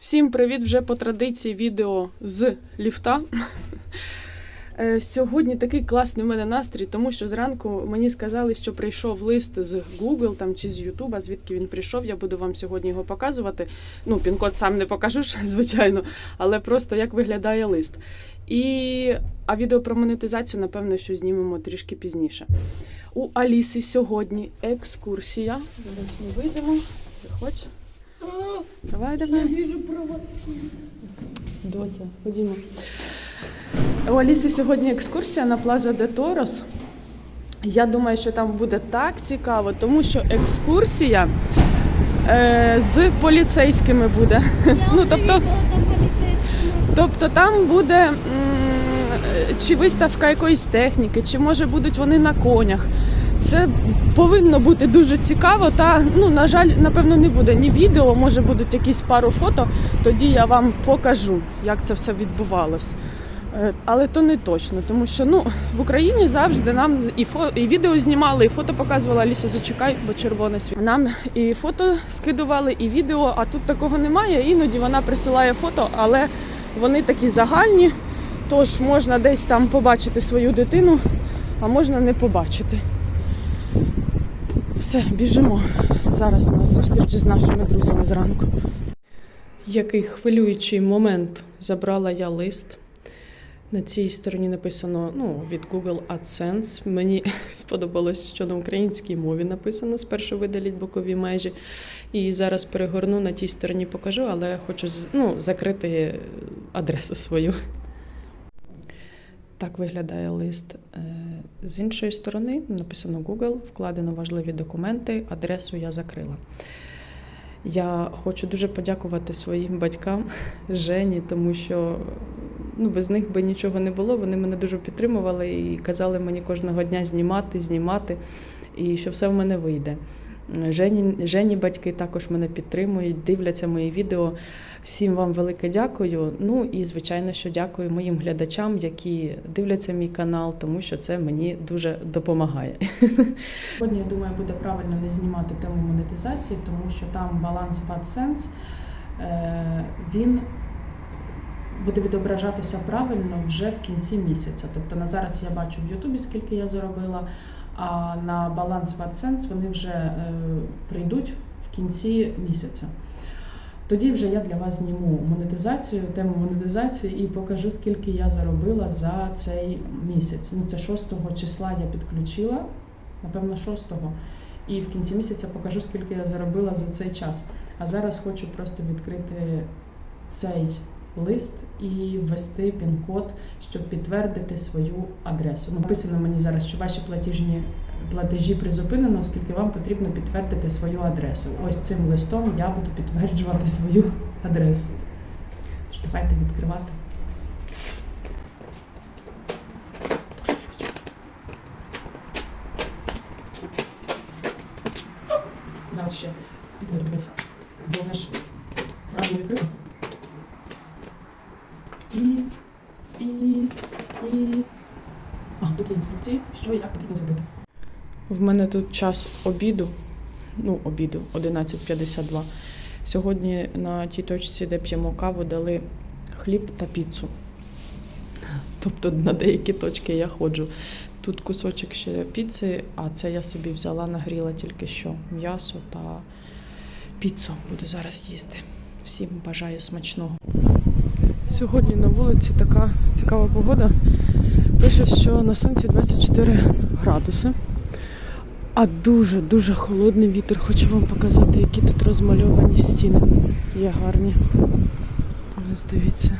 Всім привіт! Вже по традиції відео з ліфта. Е, Сьогодні такий класний в мене настрій, тому що зранку мені сказали, що прийшов лист з Google там, чи з YouTube, звідки він прийшов. Я буду вам сьогодні його показувати. Ну, пін-код сам не покажу, звичайно, але просто як виглядає лист. І... А відео про монетизацію, напевно, що знімемо трішки пізніше. У Аліси сьогодні екскурсія. Зараз ми вийдемо. Виходь. Давай, давай. вижу провод. Доця, ходімо. У Аліси сьогодні екскурсія на Плаза де Торос. Я думаю, що там буде так цікаво, тому що екскурсія е, з поліцейськими буде. Ну, тобто, тобто там буде м, чи виставка якоїсь техніки, чи може будуть вони на конях. Це повинно бути дуже цікаво. Та ну на жаль, напевно, не буде ні відео, може будуть якісь пару фото. Тоді я вам покажу, як це все відбувалось. Е, Але то не точно, тому що ну в Україні завжди нам і фо і відео знімали, і фото показувала Аліса, зачекай, бо червоне світло. Нам і фото скидували, і відео, а тут такого немає. Іноді вона присилає фото, але вони такі загальні. Тож можна десь там побачити свою дитину, а можна не побачити. Все, біжимо. Зараз у нас зустріч з нашими друзями зранку. Який хвилюючий момент забрала я лист. На цій стороні написано ну, від Google AdSense. Мені сподобалось, що на українській мові написано спершу видаліть бокові межі. І зараз перегорну на тій стороні покажу, але хочу ну, закрити адресу свою. Так виглядає лист. Е, З іншої сторони написано Google, вкладено важливі документи, адресу я закрила. Я хочу дуже подякувати своїм батькам Жені, тому що ну, без них би нічого не було. Вони мене дуже підтримували і казали мені кожного дня знімати, знімати, і що все в мене вийде. Жені, Жені батьки також мене підтримують, дивляться мої відео. Всім вам велике дякую. Ну і звичайно, що дякую моїм глядачам, які дивляться мій канал, тому що це мені дуже допомагає. Сьогодні я думаю, буде правильно не знімати тему монетизації, тому що там баланс AdSense, е, він буде відображатися правильно вже в кінці місяця. Тобто на зараз я бачу в Ютубі, скільки я заробила, а на баланс в AdSense вони вже е, прийдуть в кінці місяця. Тоді вже я для вас зніму монетизацію, тему монетизації і покажу, скільки я заробила за цей місяць. Ну, це 6 числа я підключила, напевно, 6-го. І в кінці місяця покажу, скільки я заробила за цей час. А зараз хочу просто відкрити цей лист і ввести пін-код, щоб підтвердити свою адресу. Ну, Написано мені зараз, що ваші платіжні платежі призупинено, оскільки вам потрібно підтвердити свою адресу. Ось цим листом я буду підтверджувати свою адресу. Тож давайте відкривати. Зараз ще. Бо ж правильно відкрила. І, і, і. А, тут інструкції, що як потрібно зробити. В мене тут час обіду. Ну, обіду 11.52. Сьогодні на тій точці, де п'ємо каву, дали хліб та піцу. Тобто на деякі точки я ходжу. Тут кусочок ще піци, а це я собі взяла, нагріла тільки що м'ясо та піцу. Буду зараз їсти. Всім бажаю смачного. Сьогодні на вулиці така цікава погода. Пише, що на сонці 24 градуси. А дуже-дуже холодний вітер. Хочу вам показати, які тут розмальовані стіни. Є гарні. Ось дивіться.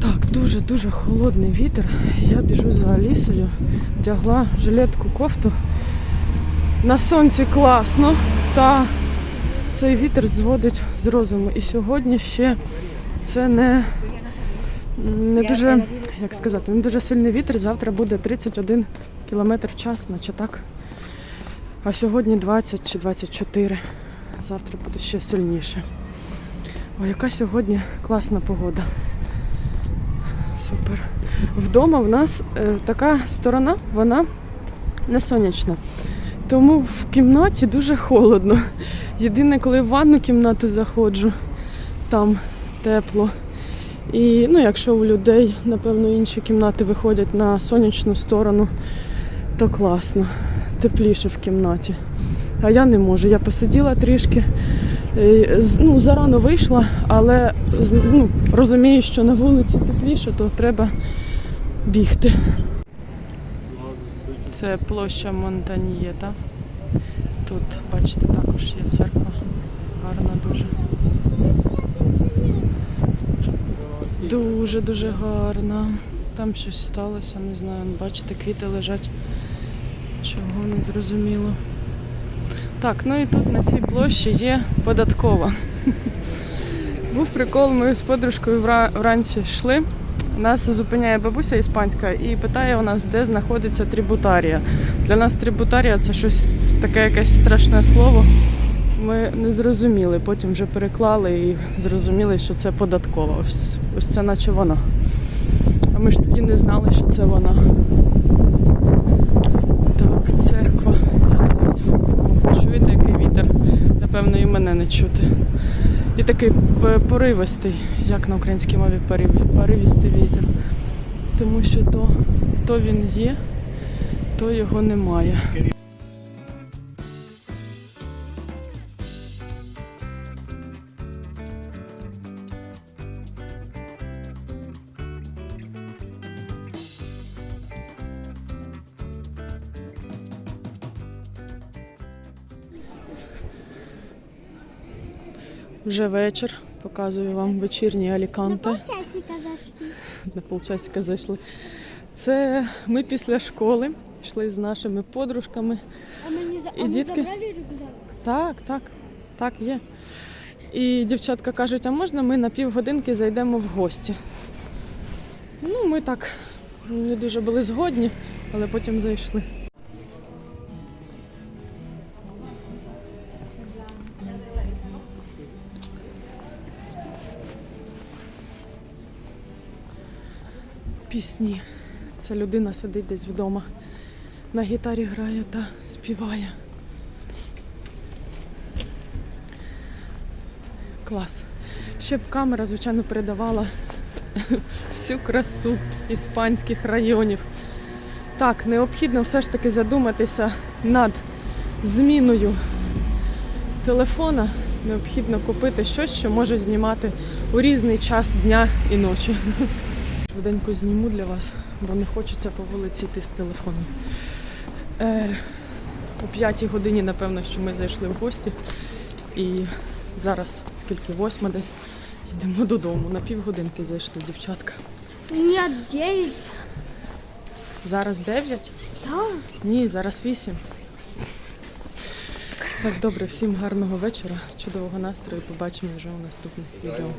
Так, дуже-дуже холодний вітер. Я біжу за Алісою, вдягла жилетку кофту. На сонці класно, та цей вітер зводить з розуму. І сьогодні ще це не, не дуже, як сказати, не дуже сильний вітер. Завтра буде 31 км в час, наче так. А сьогодні 20 чи 24. Завтра буде ще сильніше. О, яка сьогодні класна погода. Супер. Вдома в нас е, така сторона, вона не сонячна. Тому в кімнаті дуже холодно. Єдине, коли в ванну кімнату заходжу, там тепло. І ну, якщо у людей, напевно, інші кімнати виходять на сонячну сторону, то класно, тепліше в кімнаті. А я не можу. Я посиділа трішки, е, ну, зарано вийшла, але ну, розумію, що на вулиці тепліше, то треба бігти. Це площа Монтаньєта. Тут, бачите, також є церква. Гарна дуже. Дуже дуже гарна. Там щось сталося, не знаю. Бачите, квіти лежать. Чого не зрозуміло. Так, ну і тут на цій площі є податкова. Був прикол, ми з подружкою вранці йшли. Нас зупиняє бабуся іспанська і питає у нас, де знаходиться трибутарія. Для нас трибутарія це щось таке якесь страшне слово. Ми не зрозуміли, потім вже переклали і зрозуміли, що це податкова. Ось, ось це наче вона. А ми ж тоді не знали, що це вона. Так, церква. Я зараз чуєте, який вітер? Напевно, і мене не чути. І такий поривистий, як на українській мові порив, вітер. Тому що то, то він є, то його немає. Вже вечір. Показую вам вечірні Аліканте. Полчасика зашли. На полчасика зайшли. Це ми після школи йшли з нашими подружками. А мы не за... И а мы детки? забрали рюкзак? Так, так, так є. І дівчатка кажуть, а можна ми на півгодинки зайдемо в гості? Ну, ми так не дуже були згодні, але потім зайшли. Пісні. Ця людина сидить десь вдома. На гітарі грає та співає. Клас. Ще б камера, звичайно, передавала всю красу іспанських районів. Так, необхідно все ж таки задуматися над зміною телефона. Необхідно купити щось, що може знімати у різний час дня і ночі. Швиденько зніму для вас, бо не хочеться по вулиці йти з телефоном. Е, о п'ятій годині, напевно, що ми зайшли в гості. І зараз, скільки восьма десь, йдемо додому. На півгодинки зайшли, дівчатка. Нет, девять. Зараз дев'ять? Да. Ні, зараз вісім. Так, добре, всім гарного вечора, чудового настрою. Побачимо вже у наступних відео.